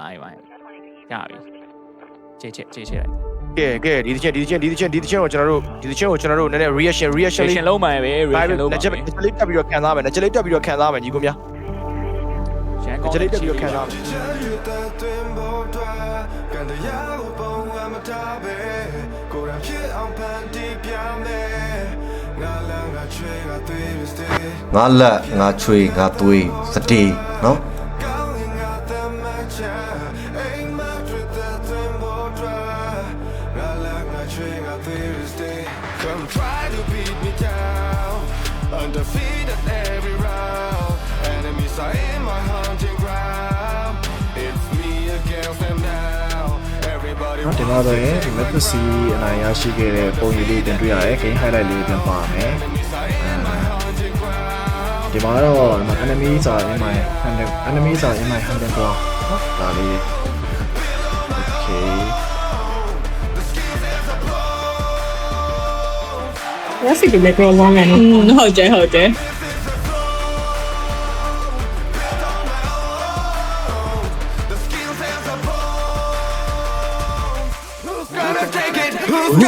ပါအေးပါရပြီချေချေချေချေလိုက်ကဲကဲဒီတစ်ချက်ဒီတစ်ချက်ဒီတစ်ချက်ဒီတစ်ချက်ကိုကျွန်တော်တို့ဒီတစ်ချက်ကိုကျွန်တော်တို့နည်းနည်း reaction reaction လေး reaction လုံးမှပဲ reaction လုံးနမှက်ချက်နက်ချက်လေးတက်ပြီးတော့ခံစားမယ်နက်ချက်လေးတက်ပြီးတော့ခံစားမယ်ညီကိုများရန်နကောက်င်းချက်လေးတက်ပြီးတော့ခံစားမယ်ကန်တရားကိုပုံအမထားပဲကိုယ်ရဖြစ်အောင်ဖန်တီးပြမယ်ငါလငါချွေကသွေးစတေးငါလက်ငါချွေငါသွေးစတေးနော်ကောင်းရင်ငါတ မချာအိမ်မတွေ့တဲ့သွင်းပေါ်ဒရာငါလငါချွေကသွေးစတေး Come try to beat me down undefeated every round enemies are in my hunting ground it's me against them now everybody နော်ဒီမှာဆိုရင်ဒီ method C အနိုင်ရရှိခဲ့တဲ့ပုံရိပ်လေးတင်တွေ့ရတယ် game highlight လေးပြန်ပါမယ် divided and enemies are in my hand enemies are in my hand and block ตาดีโอเคแล้วสิเป็นเล็กลงว่าไงอืมเข้าใจเข้าใจ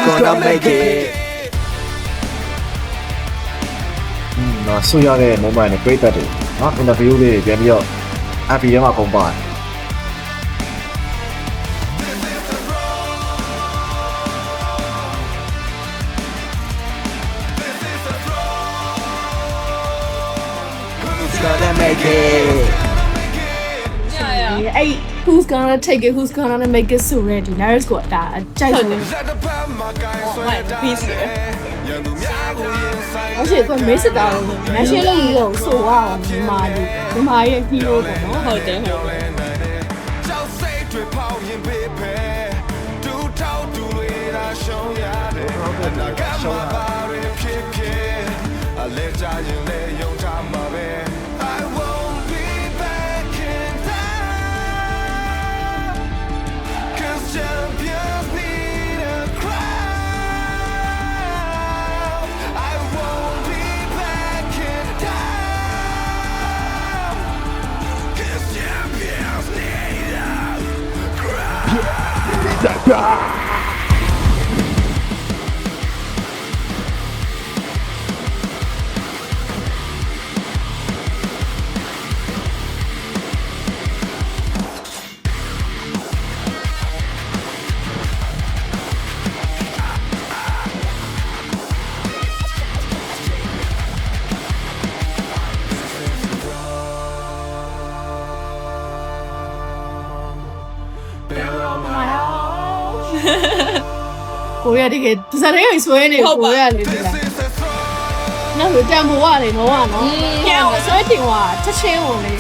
ก่อนทำได้เก နော်ဆွရတဲ့ moment နဲ့ပြိတ္တတွေနော် interview လေးတွေပြန်ပြီးတော့ app ထဲမှာကုန်ပါတယ် Who's gonna make it အဲ့ who's gonna take it who's gonna make it ဆိုရဲဒီ Naris ကိုဒါအကြိုက်ဆုံး Let the power my guy ဟိုက piece ရယ်ရန်သူများကိုရင်ဆိုင်အရှိကမေးစတာလို့ national လို့လို့ဆိုရအောင်မြန်မာဒီမြန်မာရဲ့ hero ပေါ့နော်ဟုတ်တယ်ဟုတ်တယ်ကြောက်စိတ်တွေပေါက်ရင်ပေးပဲဒူထောက်ဒူတွေလာရှုံးရတယ်အနာကမှာပါရဖြစ်ဖြစ်အလဲကြရင်လဲ センター ကိုရီးယားတကယ်ဒီစားတဲ့ဆွဲနေကိုရီးယားလေးဒီလား This is a song နောက်ဆိုတန်ဖိုးရတယ်နော်ကနော်ညောင်ဆွဲတင်သွားချက်ချင်းဝင်လေ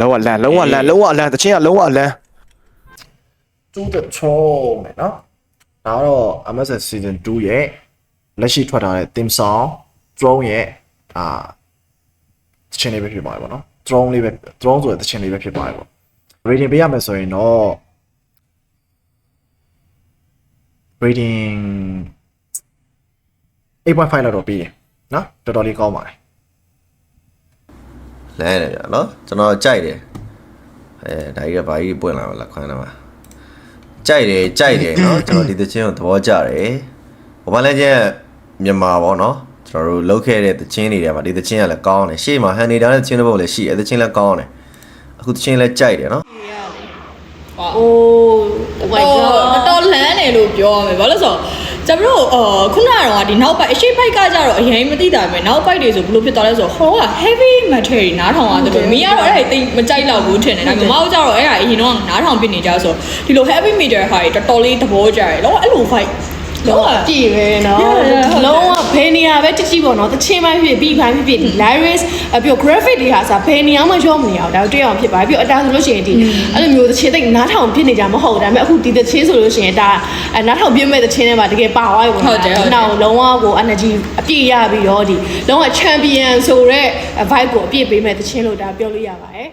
လုံးဝလန်လုံးဝလန်လုံးဝလန်တချင်းကလုံးဝလန် to the throne နဲ့နော်ဒါကတော့ MSN season 2ရဲ့လက်ရှိထွက်ထားတဲ့ theme song throne ရဲ့အာတချင်လေးပဲဖြစ်ပါတယ်ပေါ့နော် throne လေးပဲ throne ဆိုတဲ့တချင်လေးပဲဖြစ်ပါတယ်ပေါ့ rating ပေးရမယ်ဆိုရင်တော့ rating 8.5လောက်တော့ပေးတယ်နော်တော်တော်လေးကောင်းပါတယ် လဲနေကြနော်ကျွန်တော်ကြိုက်တယ်အဲဒါကြီးကဘာကြီးပွင့်လာမလားခွမ်းတော့မှာကြိုက်တယ်ကြိုက်တယ်နော်ကျွန်တော်ဒီသချင်းကိုသဘောကျတယ်ဘာမှလည်းချင်းမြန်မာပေါ့နော်ကျွန်တော်တို့လောက်ခဲ့တဲ့သချင်းတွေထဲမှာဒီသချင်းကလည်းကောင်းတယ်ရှေ့မှာဟန်နေတာတဲ့သချင်းတစ်ပုတ်လည်းရှိတယ်သချင်းလည်းကောင်းတယ်အခုသချင်းလည်းကြိုက်တယ်နော်အိုး oh my ဟို god တော်လန်းတယ်လို့ပြောရမယ်ဘာလို့လဲဆိုတော့ ကျွန်တော်တို့အော်ခုနကတော့ဒီနောက်ပိုက်အရှိပိုက်ကကြတော့အရင်မသိတာပဲနောက်ပိုက်တွေဆိုဘယ်လိုဖြစ်သွားလဲဆိုတော့ဟိုက heavy metal နားထောင်ရတယ်လို့မင်းကတော့အဲ့ဒါတိတ်မကြိုက်တော့ဘူးထင်တယ်ဒါပေမဲ့မဟုတ်ကြတော့အဲ့ဒါအရင်တော့နားထောင်ပြနေကြဆိုဒီလို heavy metal ဟာတွေတော်တော်လေးသဘောကျတယ်တော့အဲ့လို fight လုံးဝပြည့်ပဲเนาะ Yeah, yeah, ဟုတ်တယ် လုံးဝဘယ်နေရာပဲတချိပေါ့เนาะတချင်းပိုင်းဖြစ်ပြီးပိုင်းဖြစ်ဖြစ်ဒီ lyrics အပြီးတော့ graphic တွေဟာစားဘယ်နေရာမှရောမနေအောင်ဒါတွေ့အောင်ဖြစ်ပါပြီးတော့အတားဆိုလို့ရှိရင်ဒီအဲ့လိုမျိုးတချင်းသိနားထောင်ဖြစ်နေကြမဟုတ်ဘူးဒါပေမဲ့အခုဒီတချင်းဆိုလို့ရှိရင်ဒါအနားထောင်ပြမဲ့တချင်းထဲမှာတကယ်ပါသွားပြီပေါ့ ဟုတ်တယ်ဟုတ်တယ် နောက်လုံးဝကို energy အပြည့်ရပြီးတော့ဒီလုံးဝ champion ဆိုတဲ့ vibe ကိုအပြည့်ပေးမဲ့တချင်းလို့ဒါပြောလို့ရပါတယ်